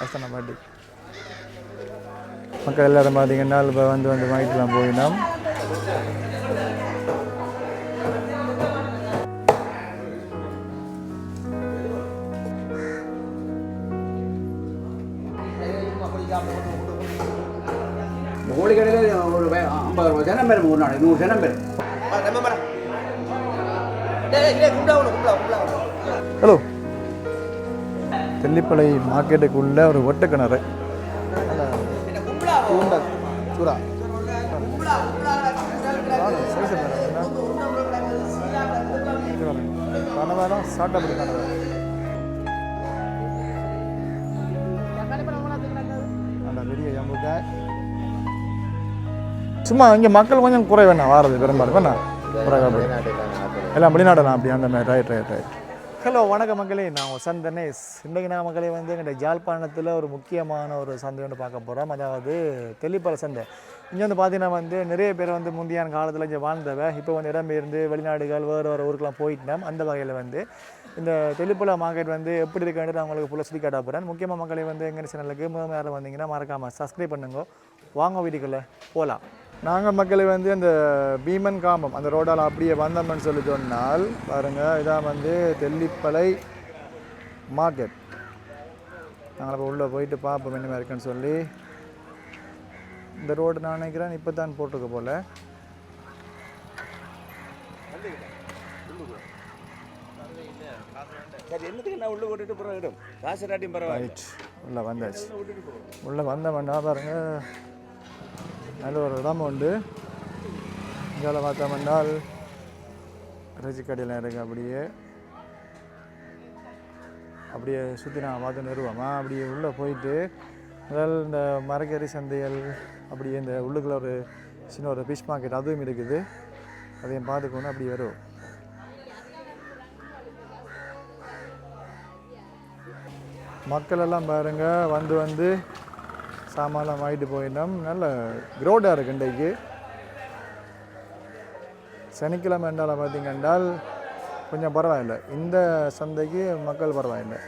கஷ்டம் பாட்டி மக்கள் எல்லாரும் பார்த்தீங்கன்னா இப்போ வந்து வந்து வாங்கிக்கலாம் போயினோம் கோழி கடையில் ஒரு ஐம்பது ஜனம் பேர் ஒரு நூறு ஜனம் பேர் ஹலோ. தெல்லிப்பளை மார்க்கெட்டுக்குள்ள ஒரு ஒட்டு கிணறு சூடா சாட்டப்படி கனவை பெரிய சும்மா இங்கே மக்கள் கொஞ்சம் குறை வேணாம் வாரது பெரும்பாலும் வேணா குறை எல்லாம் வெளிநாடலாம் அப்படி அந்த மாதிரி. ரைட் ரைட் ரைட் ஹலோ வணக்கம் மக்களே நான் வசந்த் தனேஷ். இன்றைக்கு நான் மக்களே வந்து எங்கள்கிட்ட ஜாழ்ப்பாணத்தில் ஒரு முக்கியமான ஒரு சந்தை ஒன்று பார்க்க போகிறோம். அதாவது தெளிப்பல சந்தை. இங்கே வந்து பார்த்தீங்கன்னா வந்து நிறைய பேர் வந்து முந்தையான காலத்தில் இங்கே வாழ்ந்தவ இப்போ வந்து இடம்பெயர்ந்து வெளிநாடுகள் வேறு வேறு ஊருக்கெலாம் போயிட்டோம். அந்த வகையில் வந்து இந்த தெல்லிப்பல மார்க்கெட் வந்து எப்படி இருக்குன்ட்டு நான் உங்களுக்கு ஃபுல்லாக சொல்லி காட்ட போகிறேன். முக்கியமாக மக்களை வந்து எங்கள் சேனலுக்கு முதல் நேரம் வந்தீங்கன்னா மறக்காமல் சப்ஸ்கிரைப் பண்ணுங்க. வாங்க வீட்டுக்குள்ளே போகலாம். நாங்கள் மக்களை வந்து அந்த பீமன் காமம் அந்த ரோடால் அப்படியே வந்தோம்னு சொல்லி சொன்னால் பாருங்கள் இதான் வந்து தெல்லிப்பளை மார்க்கெட். நாங்கள் இப்போ உள்ளே போயிட்டு பார்ப்போம் என்ன மாதிரி இருக்குன்னு சொல்லி. இந்த ரோடு நான் நினைக்கிறேன் இப்போ தான் போட்டிருக்க போல். உள்ள வந்தாச்சு. உள்ளே வந்தோம்னா பாருங்க நல்ல ஒரு இடம் உண்டு. இங்கே பார்த்தோம்னால் இறைச்சி கடையில் இருக்கு அப்படியே. அப்படியே சுற்றி நான் பார்த்து நிறுவோமா? அப்படியே உள்ளே போயிட்டு முதல் இந்த மரக்கறி சந்தைகள் அப்படியே இந்த உள்ளுக்குள்ள ஒரு சின்ன ஒரு ஃபிஷ் மார்க்கெட் அதுவும் இருக்குது. அதையும் பார்த்துக்கணும் அப்படியே வரும் மக்கள் எல்லாம் பாருங்கள் வந்து வந்து சாமான்லாம் வாங்கிட்டு போயிருந்தோம். நல்ல க்ரௌடாக இருக்கு இன்றைக்கு. சனிக்கிழமை என்றால் பார்த்தீங்கன்றால் கொஞ்சம் பரவாயில்லை. இந்த சந்தைக்கு மக்கள் பரவாயில்லை.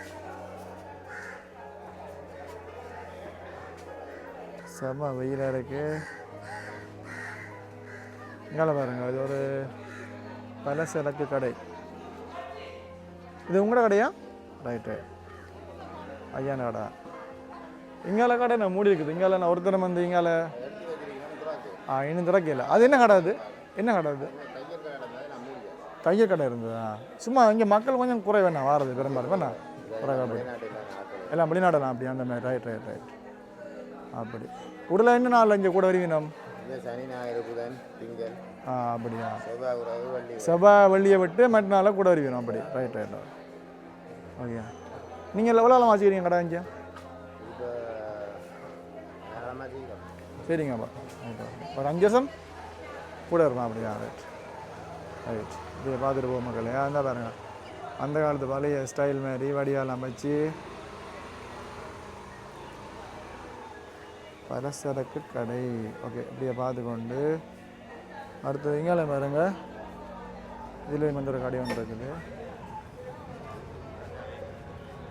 செம வெயிலாக இருக்கு. இங்கே பாருங்க இது ஒரு பலசரக்கு கடை. இது உங்களோட கடையா? ரைட்டு ஐயான கடை. இங்கால கடை நான் மூடி இருக்குது? இங்கால நான் ஒருத்தரம் வந்து இங்கால? ஆ இன்னும் திறக்கல. அது என்ன கடை அது? என்ன கடை அது? தையல் கடை இருந்ததா? சும்மா இங்கே மக்கள் கொஞ்சம் குறை வேணாம் வாரது பெரும்பாலும் வேணா அப்படி எல்லாம் வெளிநாடலாம் அப்படி அந்த மாதிரி. ரைட் ரைட் ரைட் அப்படி. உடல என்ன நாள் இங்கே கூட வருவீனம் ஆ அப்படியா? செவ்வாய் வெள்ளியை விட்டு மற்ற நாளில் கூட வருவீனம் அப்படி. Right right okay. நீங்கள் எவ்வளோ காலம் வச்சுக்கிறீங்க கடை இங்கே? செய்யலாம் சரிங்கப்பா ரைட் ஒரு அஞ்சு வருஷம் கூட இருப்பான் அப்படியா? ரைட் ரைட் இதை பார்த்துட்டு போக மக்களே. அந்த பாருங்க. அந்த காலத்து பழைய ஸ்டைல் மாதிரி வடியால் அமைச்சு பலசரக்கு கடை. ஓகே இப்படியே பார்த்துக்கொண்டு அடுத்தது இங்கே பாருங்க. இதுலேயும் வந்து ஒரு கடை ஒன்று இருக்குது.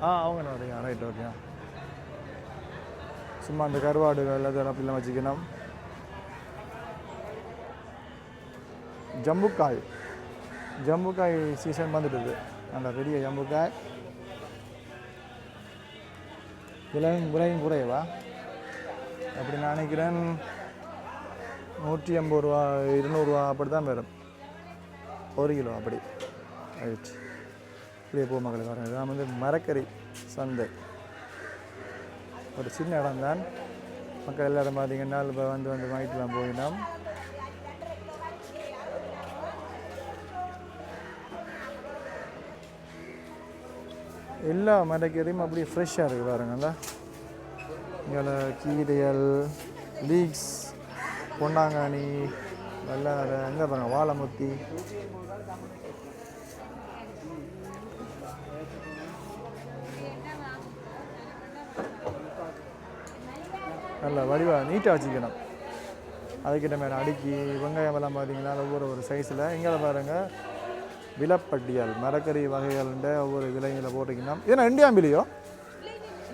ஆ அவங்க நிறையா ரைட் ஓகே சும்மா அந்த கருவாடுகள் அதெல்லாம் அப்படிலாம் வச்சுக்கணும். ஜம்புக்காய். ஜம்புக்காய் சீசன் வந்துடுது. அந்த பெரிய ஜம்புக்காய். விலையும் விலையும் குறையவா அப்படி நான் நினைக்கிறேன் நூற்றி ஐம்பது ரூபா இருநூறுவா அப்படி தான் வரும். ஒரு கிலோ அப்படி. ரைட் இப்படியே போ மக்களை வரேன் இதான் வந்து மரக்கறி சந்தை. ஒரு சின்ன இடம் தான் மக்கள் எல்லாரும் பார்த்தீங்கன்னா இப்போ வந்து வந்து வாங்கிட்டுலாம் போயினோம். எல்லா மரக்கீரையும் அப்படியே ஃப்ரெஷ்ஷாக இருக்குது பாருங்கள்ல. இங்கே கீரைகள் லீக்ஸ் பொன்னாங்கானி வெள்ளரை எங்கே பாருங்க வாழைமுத்தி. நல்ல வடிவாக நீட்டாக வச்சுக்கணும். அதுக்கிட்ட மேலே அடுக்கி வெங்காயம் எல்லாம் பார்த்தீங்கன்னா ஒவ்வொரு ஒரு சைஸில் இங்கே பாருங்கள் விலப்பட்டியல் மரக்கறி வகைகள்ன்ற ஒவ்வொரு விலைகளை போட்டிங்கன்னா இது என்ன விலியோ?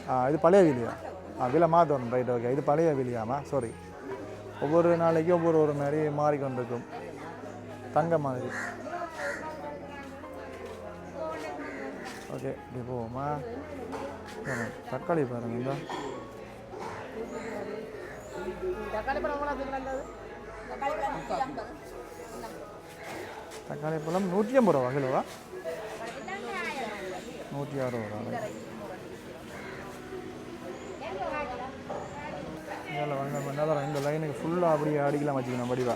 ஆ இது பழைய வீலியா? ஆ விலை மாற்றணும் ரைட் ஓகே இது பழைய வீலியாமா? சாரி ஒவ்வொரு நாளைக்கு ஒவ்வொரு ஒரு மாதிரி மாறிக்கொண்டிருக்கும். தங்க மாதிரி. ஓகே இப்படி போவோமா? தக்காளி பாருங்க இந்த. தக்காளி பழம் நூற்றி ஐம்பது. ரூபா கிலோவா? நூற்றி அறுபது ரூபா மேலே வாங்க இந்த லைனுக்கு ஃபுல்லாக அப்படியே அடிக்கலாம் வச்சுக்கணும் வடிவா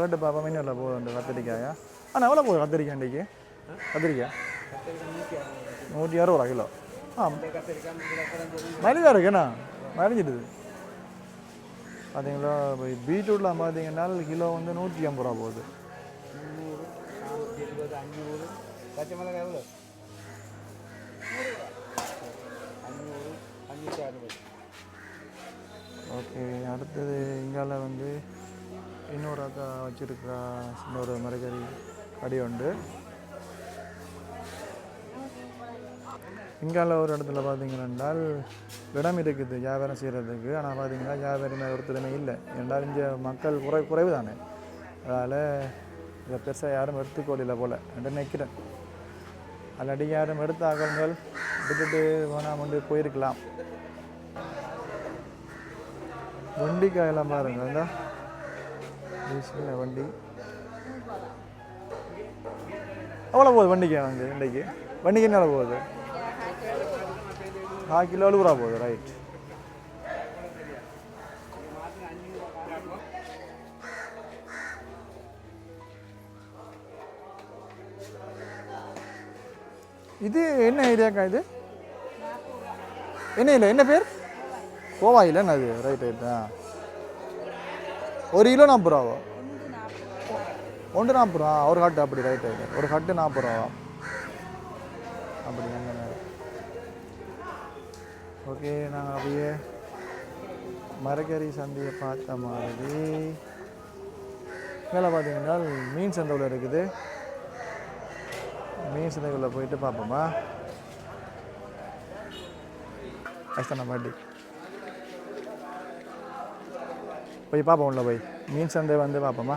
சும்மா கேட்டு பாப்பா மீனில் போகுது அந்த கத்திரிக்காயா ஆனால் எவ்வளோ போகுது கத்திரிக்காய் இன்றைக்கி கத்திரிக்காய் நூற்றி அறுபது ரூபா கிலோ ஆ மலிவாக இருக்குண்ணா மறைஞ்சிடுது பார்த்தீங்களா இப்போ பீட்ரூட்லாம் பார்த்தீங்கன்னா கிலோ வந்து நூற்றி ஐம்பது ரூபா போகுது பச்சை மிளகாய் எவ்வளோ ஓகே அடுத்தது இங்கால வந்து இன்னொரு அக்கா வச்சுருக்கா இன்னொரு மரக்கறி அடி உண்டு. இங்கால ஒரு இடத்துல பார்த்தீங்கன்னா இடம் இருக்குது வியாபாரம் செய்கிறதுக்கு ஆனால் பார்த்தீங்கன்னா வியாபாரமே ஒருத்தருமே இல்லை. என்றால் இங்கே மக்கள் குறை குறைவு தானே அதனால் இதை பெருசாக யாரும் எடுத்துக்கொள்ளல போல் என்று நினைக்கிறேன். அல்லாடி யாரும் எடுத்த அகல்கள் விட்டுட்டு கொண்டு போயிருக்கலாம். வண்டிக்காயெல்லாம் பாருங்க இந்த வண்டி. எவ்வளோ போகுது வண்டிக்கு வந்து இன்றைக்கு? வண்டிக்கு என்ன போகுது? கால் கிலோ எழுபது போகுது ரைட் இது என்ன ஏரியாக்கா இது? என்ன இல்லை என்ன பேர்? கோவா இல்லைன்னு அது ரைட் ரைட் ஆ. ஒரு கிலோ நாற்பது ரூபாவா? ஒன்று நாற்பது ரூபா. ஒரு ஹட்டு அப்படி ரைட் ரைட் ஒரு ஹட்டு நாற்பது ரூபா அப்படி ஓகே நாங்கள் அப்படியே மரக்கறி சந்தையை பார்த்த மாதிரி. மேலே பார்த்தீங்கன்னா மீன் சந்தையில் இருக்குது. மீன் சந்தைக்குள்ளே போயிட்டு பார்ப்போமா. கஷ்டம் மாட்டி போய் பார்ப்போம் உள்ள போய். மீன் சந்தை வந்து பார்ப்போமா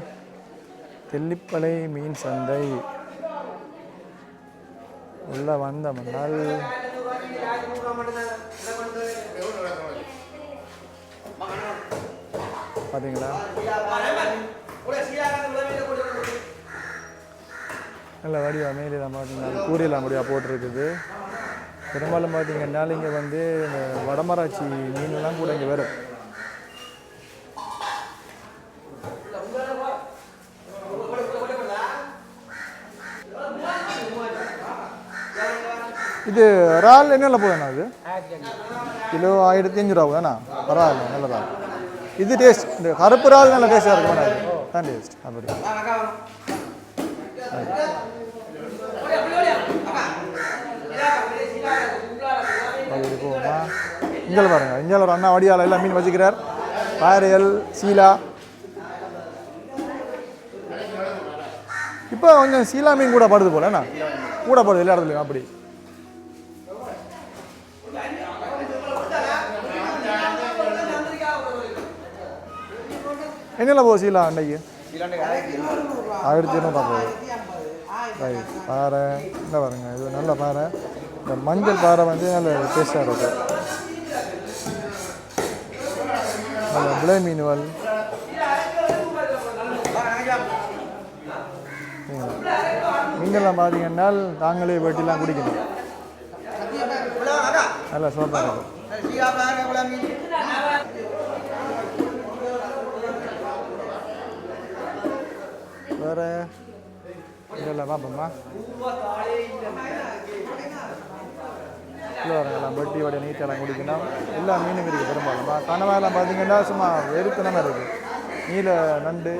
தெல்லிப்பளை மீன் சந்தை. உள்ளே வந்தோம்னால் பார்த்தீங்களா நல்ல வடிவா மேலாம் பார்த்தீங்கன்னா கூரியெல்லாம் முடியா போட்டிருக்குது. பெரும்பாலும் பார்த்தீங்கன்னா இங்கே வந்து இந்த வடமராட்சி மீன்லாம் கூட இங்கே வரும். இது இறால் என்ன போதுண்ணா இது கிலோ ஆயிரத்தி அஞ்சு ரூபா தானே பரவாயில்ல நல்ல இறால் இது டேஸ்ட் இந்த கருப்பு இறால் நல்ல டேஸ்ட்டாக இருக்கும் இது தான் டேஸ்ட் அப்படி அது இருக்குமா இங்கே பாருங்க இங்கே ஒரு அண்ணா வடியால் எல்லாம் மீன் வச்சுக்கிறார் பாறையல் சீலா இப்போ கொஞ்சம் சீலா மீன் கூட படுது போலண்ணா என்ன கூட படுது எல்லா இடத்துலையும் அப்படி என்னெல்லாம் போகுது சீலா அன்னைக்கு ஆயிரத்தி இரநூறுவா போகுது ரைட் பாறை இந்த பாருங்க இது நல்ல பாறை இந்த மஞ்சள் பாறை வந்து நல்ல டேஸ்டாக இருக்கு நல்ல விலை மீன்வல் மீன்கள்லாம் பார்த்தீங்கன்னா தாங்களே வெட்டிலாம் குடிக்கணும் நல்லா சோப்பாக இருக்கும் வேறு இதெல்லாம் பார்ப்போம்மா இல்லை வரேன் எல்லாம் வெட்டி வடை நீட்டெல்லாம் குடிக்கணும். எல்லா மீனும் இருக்குது பெரும்பாலும்மா கனவாயெல்லாம் பார்த்தீங்கன்னா சும்மா வெறுத்தனமாக இருக்குது நீல நண்டு.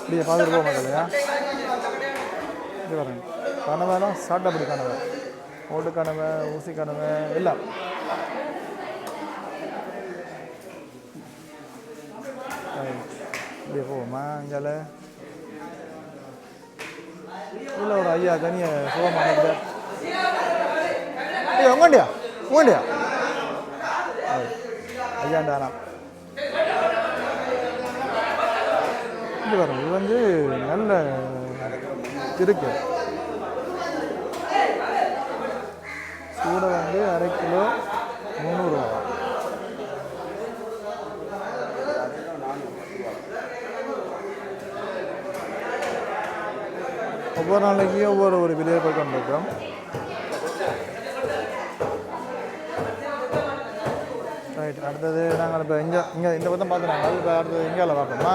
இப்படியே பார்த்துட்டு போக மாட்டேலையா இது வரேன் கனவைலாம் சாட்டப்படி கனவை? ஓட்டு கனவை ஊசி கனவை எல்லாம். இப்படியே போவோமா இங்கால இல்லை ஒரு ஐயா தனிய சுகமாக ஐயா உங்கண்டியா உங்கண்டியா ஐயாண்டானா இது வரும் இது வந்து நல்ல இருக்கு சூடை வந்து அரை கிலோ முந்நூறுரூவா ஒவ்வொரு நாளைக்கு ஒவ்வொரு ஒரு விலையை போய் ரைட் அடுத்தது நாங்கள் இப்போ இங்கே இங்கே இந்த பக்கம் பார்த்துனாங்க இப்போ அடுத்தது இந்தியாவில் பார்ப்போமா?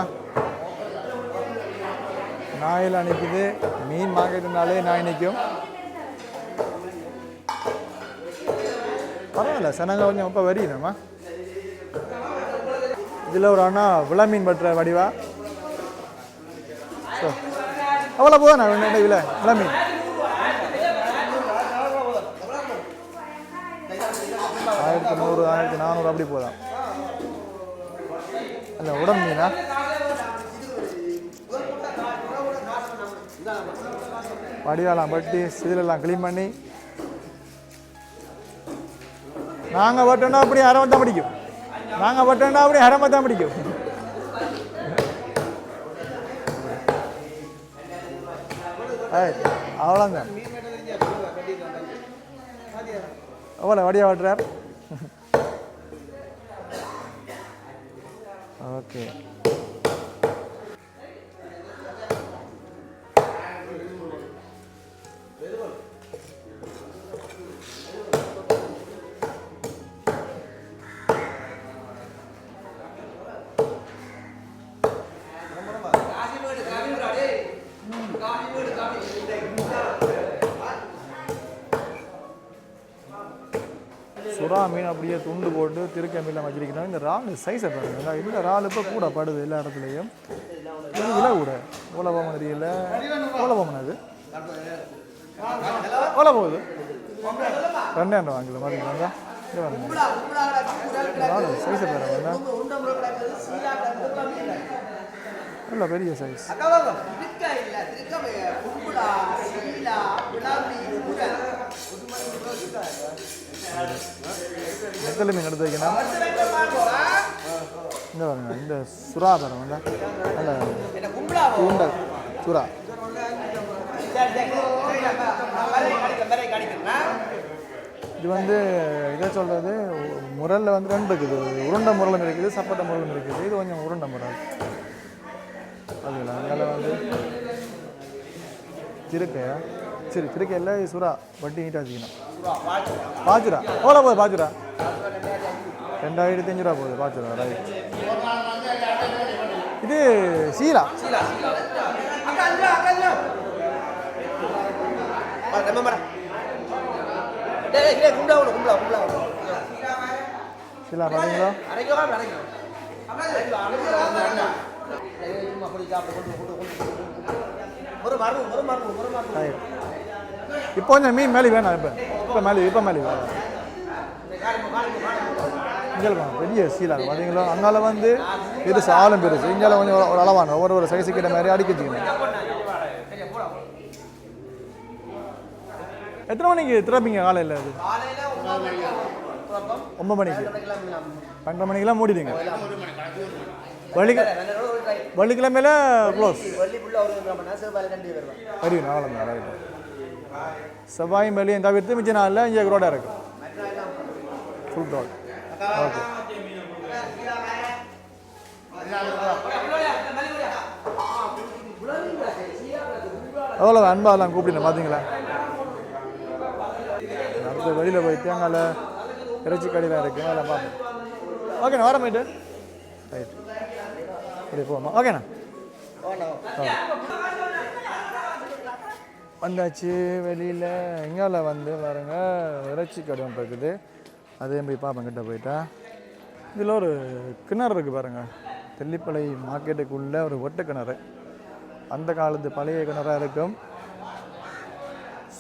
நாயில் அனுப்பிது மீன் மார்க்கெட்டுனாலே நாய் நிற்கும். பரவாயில்ல சனங்க கொஞ்சம் இப்போ வரியுதும்மா இதில் ஒரு அண்ணா விளமீன் பற்ற வடிவா. ஸோ அவ்வளோ போதும் ரெண்டு விலை விளா ஆயிரத்தி நூறு ஆயிரத்தி நானூறு அப்படி போதான் இல்லை உடம்பு மீனா? வடிவாலாம் பட்டி சிதிலெல்லாம் க்ளீன் பண்ணி. நாங்கள் பட்டோன்னா அப்படி அரவம் தான் பிடிக்கும். நாங்கள் பட்டோன்னா அப்படி அரவம் தான் பிடிக்கும். அவ்வளோதான் அவ்வளோ வடியா ஓட்டுறார்? ஓகே துண்டு வச்சிருக்கிறாங்க. இந்த ராலு சைஸை பாருங்க. இதில் ராலு இப்போ கூட படுது எல்லா இடத்துலையும். இது இல கூட. ஓலை போமன் தெரியல ஓலை அது ஓலை போகுது ரெண்டாயிரம் வாங்கல பார்த்தீங்களா இது சைஸை பாருங்க. நல்ல பெரிய சைஸ் நெத்தலி மீன் எடுத்து வைக்கணும். இந்த பாருங்க இந்த சுறா பாருங்க நல்ல தூண்டல் சுறா. இது வந்து இதை சொல்கிறது முரலில் வந்து ரெண்டு இருக்குது. உருண்டை முரலும் இருக்குது சப்பட்டை முரலும் இருக்குது. இது கொஞ்சம் உருண்டை முரல். அப்படிங்களா அதனால் வந்து திருக்கையா சரி திருக்கையில் சுறா. வட்டி நீட்டாக வச்சுக்கணும். பாச்சுரா எவ்வளோ போகுது பாச்சுரா ரெண்டாயிரத்தி அஞ்சு ரூபா போகுது பாச்சுரா ரைட் இது சீலா? சீலா பார்த்தீங்களா ரைட் இப்போ கொஞ்சம் மீன் மேலே வேணாம் இப்போ. இப்போ மேலே இப்போ மேலே வேணாம் இங்கே பெரிய சீலா பார்த்தீங்களா? அங்கால வந்து பெருசு ஆளும் பெருசு இங்கே கொஞ்சம் ஒரு- அளவான ஒவ்வொரு ஒரு சைஸுக்கு இந்த மாதிரி அடிக்க வச்சுக்கணும். எத்தனை மணிக்கு திறப்பீங்க காலையில் அது? ஒன்பது மணிக்கு. பன்னெண்டு மணிக்கெல்லாம் மூடிடுங்க. வெள்ளிக்க வெள்ளிக்கிழமையில க்ளோஸ் வரையும் அவ்வளோதான் செவ்வாயும் வெள்ளியும் தவிர்த்து மிச்ச நாளில் இங்கே ரோடாக இருக்கும் ஃபுல் ரோட் ஓகே எவ்வளோ அன்பாலாம் கூப்பிடுங்க பார்த்தீங்களா? அடுத்து வெளியில் போயிட்டு அங்கே இறைச்சி கடையில் இருக்கு அதெல்லாம் பார்ப்போம். ஓகேண்ணா வர போயிட்டு. ரைட் இப்படி போமா ஓகேண்ணா ஓகே. வந்தாச்சு வெளியில். எங்கால வந்து பாருங்க இறைச்சி கடை ஒன்று இருக்குது. அதையும் போய் பார்ப்பேன் கிட்ட போயிட்டா. இதில் ஒரு கிணறு இருக்குது பாருங்கள் தெல்லிப்பளை மார்க்கெட்டுக்குள்ளே ஒரு ஒட்டு கிணறு. அந்த காலத்து பழைய கிணறாக இருக்கும்.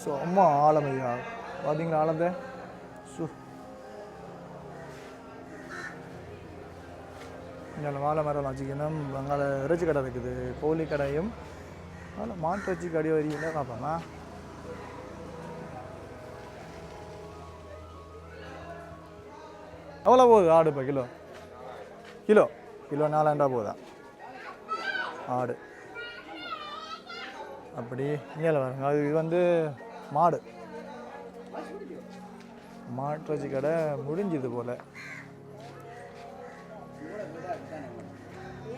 சும்மா ஆழமையா. பார்த்தீங்களா ஆழத்தை சு. இங்கே வாழை மரம் வச்சுக்கணும். அங்கே இறைச்சி கடை இருக்குது. கோழி கடையும் அதில் மாட்டு வச்சு கடை வரீங்களா பார்ப்போமா எவ்வளோ போகுது ஆடு இப்போ கிலோ? கிலோ. கிலோ நாலாயிரம் போகுதா? ஆடு. அப்படி இங்கே பாருங்க. அது இது வந்து மாடு. மாட்டு வச்சு கடை முடிஞ்சது போல்.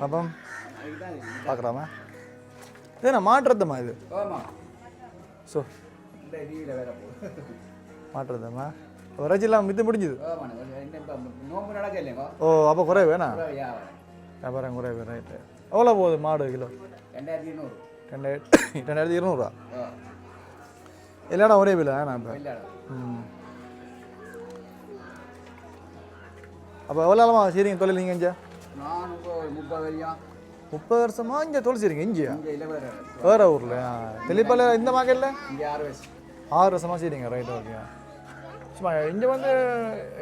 அப்போ பார்க்குறாமா ஏண்ணா மாட்டுறதுமா இது? ஸோ மாட்டுறதுமா வறட்சிலாம் மித்து முடிஞ்சுது? ஓ அப்போ குறைவு வேணா வியாபாரம் குறைவு ரைட்டு எவ்வளோ போகுது மாடு கிலோ? ரெண்டாயிரத்தி இருநூறு. ரெண்டாயிரத்தி ரெண்டாயிரத்தி இருநூறுவா இல்லைடா ஒரே விலை வேணா இப்போ. ம். அப்போ எவ்வளோ காலமாக சரிங்க தொழில் நீங்கள் நான் இப்போ முப்பது வரையும். முப்பது வருஷமா இங்கே தொழில் சரிங்க இங்கேயா? வேற ஊரில். தெளிப்பால இந்த மார்க்கெட்டில் இங்கே ஆறு வருஷமா சரிங்க ரைட் ஓகே சும்மா இங்கே வந்து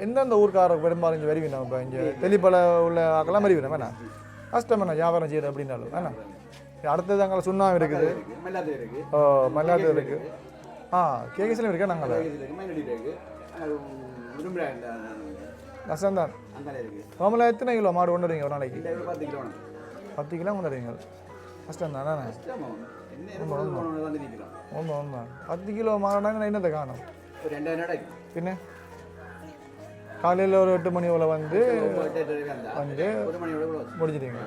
எந்தெந்த ஊருக்காரர் பெரும்பாலும் இங்கே வருவீங்க இப்போ இங்கே தெளிப்பால உள்ள ஆக்கெல்லாம் வருவீங்க வேணாம். கஷ்டம் என்ன வியாபாரம் செய்யுது அப்படின்னாலும் வேணாம். அடுத்தது அங்கே சுண்ணாம்பு இருக்குது. இருக்கு மெல்லாது இருக்கு ஓ மல்லாட்டு இருக்குது. ஆ கேகேசிலும் இருக்கா நாங்கள் அந்த இருக்கு நார்மலாக எத்தனை கிலோ மாடு கொண்டு வரீங்க ஒரு நாளைக்கு? பத்து கிலோ வேணும் பத்து கிலோ கொண்டு வரீங்க கஷ்டம் தானே உண்மை உண்மை பத்து கிலோ மாடுனாங்க என்னத்தை காணும்? பின்ன? காலையில் ஒரு எட்டு மணி போல் வந்து வந்து. முடிச்சிட்டீங்க.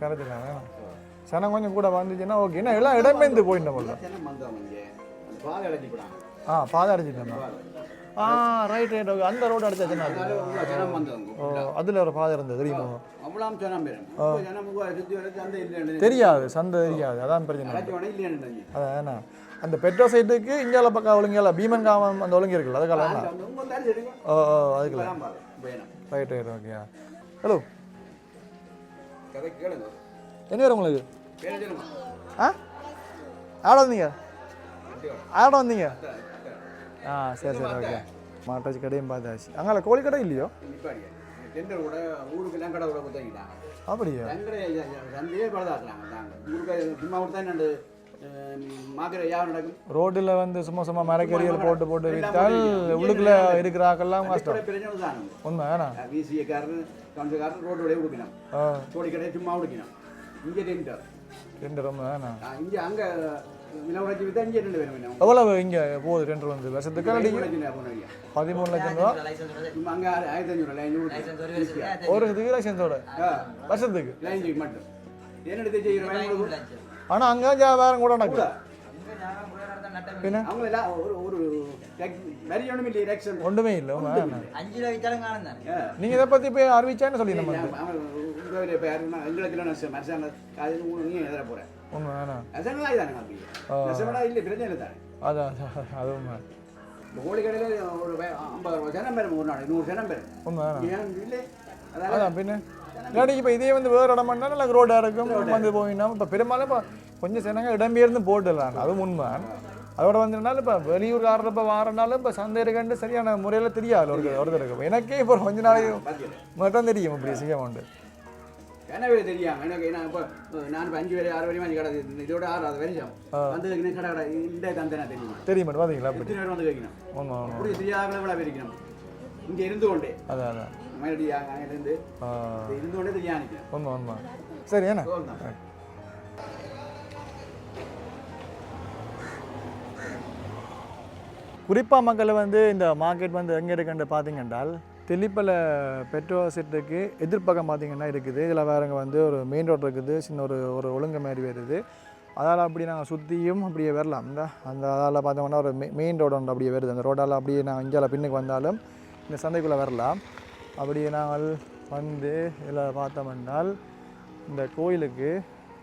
கரெக்டு தான் சனம் கொஞ்சம் கூட வந்துச்சுன்னா ஓகே. என்ன எல்லாம் போல. அந்த பாதை அடைச்சி போடாங்க ஆ பாதை அடிச்சிட்டோம் ஆ ரைட் ரைட் ஓகே அந்த ரோடு உள்ள ஜனம் ஓ அதில் ஒரு பாதை இருந்தது தெரியுமா? தெரியாது சந்தை தெரியாது. அதான் பிரச்சனை. அடைச்சி அதான் அந்த பெட்ரோ சைட்டுக்கு இந்தியாவில் பக்கம் ஒழுங்கியால பீமன் காமம் அந்த ஒழுங்கு இருக்குல்ல அதுக்கால சரிங்க ஓ ஓ வேணும் ரைட் ரைட் ஓகே ஹலோ என்ன? வேறு உங்களுக்கு? ஆ? ஆட வந்தீங்க? ஆட வந்தீங்க? ஆ சரி சரி ஓகே மாட்டாச்சு கடையும் பார்த்தாச்சு அங்கே கோழி கடை இல்லையோ டெண்டர் கூட ஊருக்கு எல்லாம் கடை கூட கொடுத்தாங்கிட்டாங்க அப்படியா டெண்டரை சந்தையே பழுதாக்குறாங்க ஊருக்கு சும்மா கொடுத்தா நடக்கும் ரோட்டில் வந்து சும்மா சும்மா மரக்கறிகள் போட்டு போட்டு விற்றால் உள்ளுக்குள்ள இருக்கிற ஆக்கெல்லாம் கஷ்டம் உண்மை வேணா விசிஏக்காரர் கவுன்சிலக்காரர் ரோட்டு விடையே கொடுக்கணும் சோடி கடையை சும்மா கொடுக்கணும் இங்கே டெண்டர் ரெண்டு ரொம்ப வேணா இங்கே அங்கே எவ்வளவு இங்கே போகுது ரெண்டு வந்து வருஷத்துக்கு பதிமூணு லட்சம் ரூபா ஒரு இதுக்கு லைசன்ஸோட வருஷத்துக்கு ஆனால் அங்கே வேற கூட நடக்குது பின்ன அவங்க எல்லாம் ஒரு ஒரு நிறைய ஒன்றும் இல்லை நீங்கள் இதை பற்றி போய் அறிவிச்சான்னு சொல்லி நம்ம இப்போ யாருன்னா எங்களுக்கு நஷ்டம் அரசாங்க அது நீ எழுத போகிறேன் உண்மை வேணா அரசாங்கம் தானே அப்படி நஷ்டப்படா இல்லை பிரச்சனை இல்லை தானே அதான் அது உண்மை கோழி கடையில் ஒரு ஐம்பது ஜனம் பேரும் ஒரு நாள் நூறு ஜனம் பேரும் உண்மை ஏன் இல்லை அதான் பின்ன இல்லாட்டி இப்போ இதே வந்து வேறு இடம் பண்ணாலும் நல்லா ரோடாக இருக்கும் வந்து போயினா இப்போ பெரும்பாலும் இப்போ கொஞ்சம் சின்னங்க இடம்பெயர்ந்து போட்டுடலாம் அதுவும் உண்மை அதோட வந்ததுனால இப்போ வெளியூர்காரர் இப்போ வாரனாலும் இப்போ சந்தை இருக்கண்டு சரியான முறையில் தெரியாது ஒரு ஒருத்தருக்கு எனக்கே இப்போ கொஞ்ச நாளைக்கு மட்டும் தெரியும் இப்படி செய்ய உண்டு என்ன தெரியும் எனக்கு நான் இப்போ நான் இப்போ அஞ்சு பேர் ஆறு வரையும் அஞ்சு கடை இது- இதோட ஆறு அது வரையும் வந்து கடை கடை இந்த தந்தேனா தெரியுமா தெரிய மாட்டேன் பார்த்தீங்களா எத்தனை பேர் வந்து கேட்கணும் அப்படி தெரியாத விட பேரிக்கணும் இங்கே இருந்து கொண்டே அதான் அதான் மறுபடி அங்கிருந்து இருந்து கொண்டே தெரியா நிற்கிறேன் உண்மை உண்மை சரி தான் குறிப்பாக மக்களை வந்து இந்த மார்க்கெட் வந்து எங்கே இருக்குன்னு பார்த்தீங்கன்றால் தெளிப்பல பெட்ரோல் செட்டுக்கு எதிர்ப்பக்கம் பார்த்தீங்கன்னா இருக்குது. இதில் வேறங்க வந்து ஒரு மெயின் ரோடு இருக்குது. சின்ன ஒரு ஒரு ஒழுங்கு மாதிரி வருது. அதால் அப்படி நாங்கள் சுற்றியும் அப்படியே வரலாம். இந்த அந்த அதால் பார்த்தோம்னா ஒரு மெ மெயின் ரோடு ஒன்று அப்படியே வருது. அந்த ரோடால் அப்படியே நாங்கள் இங்கே பின்னுக்கு வந்தாலும் இந்த சந்தைக்குள்ளே வரலாம். அப்படியே நாங்கள் வந்து இதில் பார்த்தோம்னால் இந்த கோயிலுக்கு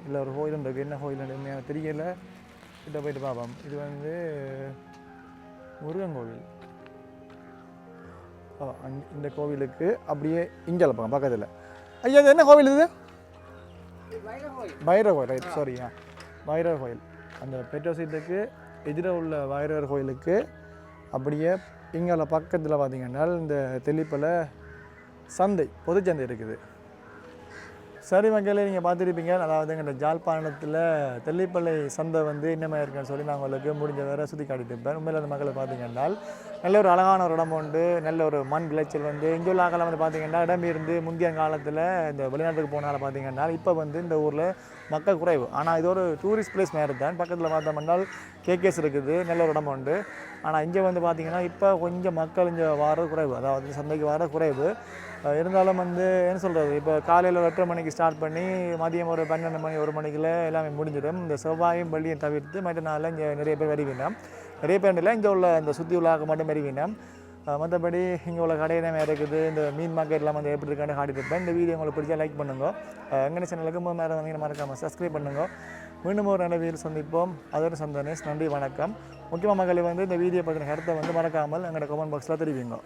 இல்லை ஒரு கோயில் இருக்குது என்ன கோயில் எனக்கு தெரியல. கிட்ட போயிட்டு பார்ப்போம். இது வந்து முருகன் கோவில். இந்த கோவிலுக்கு அப்படியே இங்கே பக்கம் பக்கத்தில். ஐயா இது என்ன கோவில் இது? பைரவ கோயில் ரைட் சாரி ஆ. கோயில். அந்த பெட்ரோல் சீட்டுக்கு எதிராக உள்ள பைரவர் கோயிலுக்கு அப்படியே இங்கே பக்கத்தில் பார்த்தீங்கன்னா இந்த தெளிப்பில் சந்தை பொதுச்சந்தை இருக்குது. சரி மக்களே நீங்கள் பார்த்துருப்பீங்க. அதாவது எங்கள் ஜாழ்ப்பாணத்தில் தெல்லிப்பள்ளை சந்தை வந்து என்னமே இருக்குன்னு சொல்லி நான் உங்களுக்கு முடிஞ்ச வரை சுற்றி காட்டிட்டு இருப்பேன் உண்மையில் அந்த மக்களை பார்த்தீங்கன்னா நல்ல ஒரு அழகான ஒரு இடம் உண்டு. நல்ல ஒரு மண் விளைச்சல் வந்து இங்கே உள்ள ஆக்களை வந்து பார்த்தீங்கன்னா இடம் இருந்து முந்தைய காலத்தில் இந்த வெளிநாட்டுக்கு போனால பார்த்தீங்கன்னா இப்போ வந்து இந்த ஊரில் மக்கள் குறைவு. ஆனால் இது ஒரு டூரிஸ்ட் பிளேஸ் மாதிரி தான். பக்கத்தில் பார்த்தோம்னா கேகேஸ் இருக்குது. நல்ல ஒரு இடம் உண்டு. ஆனால் இங்கே வந்து பார்த்தீங்கன்னா இப்போ கொஞ்சம் மக்கள் இங்கே வர குறைவு. அதாவது சந்தைக்கு வர குறைவு. இருந்தாலும் வந்து என்ன சொல்கிறது இப்போ காலையில் ஒரு எட்டரை மணிக்கு ஸ்டார்ட் பண்ணி மதியம் ஒரு பன்னெண்டு மணி ஒரு மணிக்குள்ளே எல்லாமே முடிஞ்சிடும். இந்த செவ்வாயும் பள்ளியும் தவிர்த்து மற்ற நாளில் இங்கே நிறைய பேர் வருவீங்க நிறைய பேர் இல்லை இங்கே உள்ள இந்த சுற்றி உள்ளாக மட்டும் வருவீங்க மற்றபடி இங்கே உள்ள கடையினமே இருக்குது. இந்த மீன் மார்க்கெட்லாம் வந்து எப்படி இருக்கான்னு காட்டிட்டு இருப்பேன். இந்த வீடியோ உங்களுக்கு பிடிச்சா லைக் பண்ணுங்க. எங்கே சேனலுக்கு மூணு நேரம் வந்து மறக்காமல் சப்ஸ்கிரைப் பண்ணுங்க. மீண்டும் ஒரு நல்ல வீடியோ சந்திப்போம். அதோட சந்தனேஷ் நன்றி வணக்கம். முக்கியமாக மக்களை வந்து இந்த வீடியோ பற்றின கருத்தை வந்து மறக்காமல் எங்களோட கமெண்ட் பாக்ஸில் தெரிவிங்க.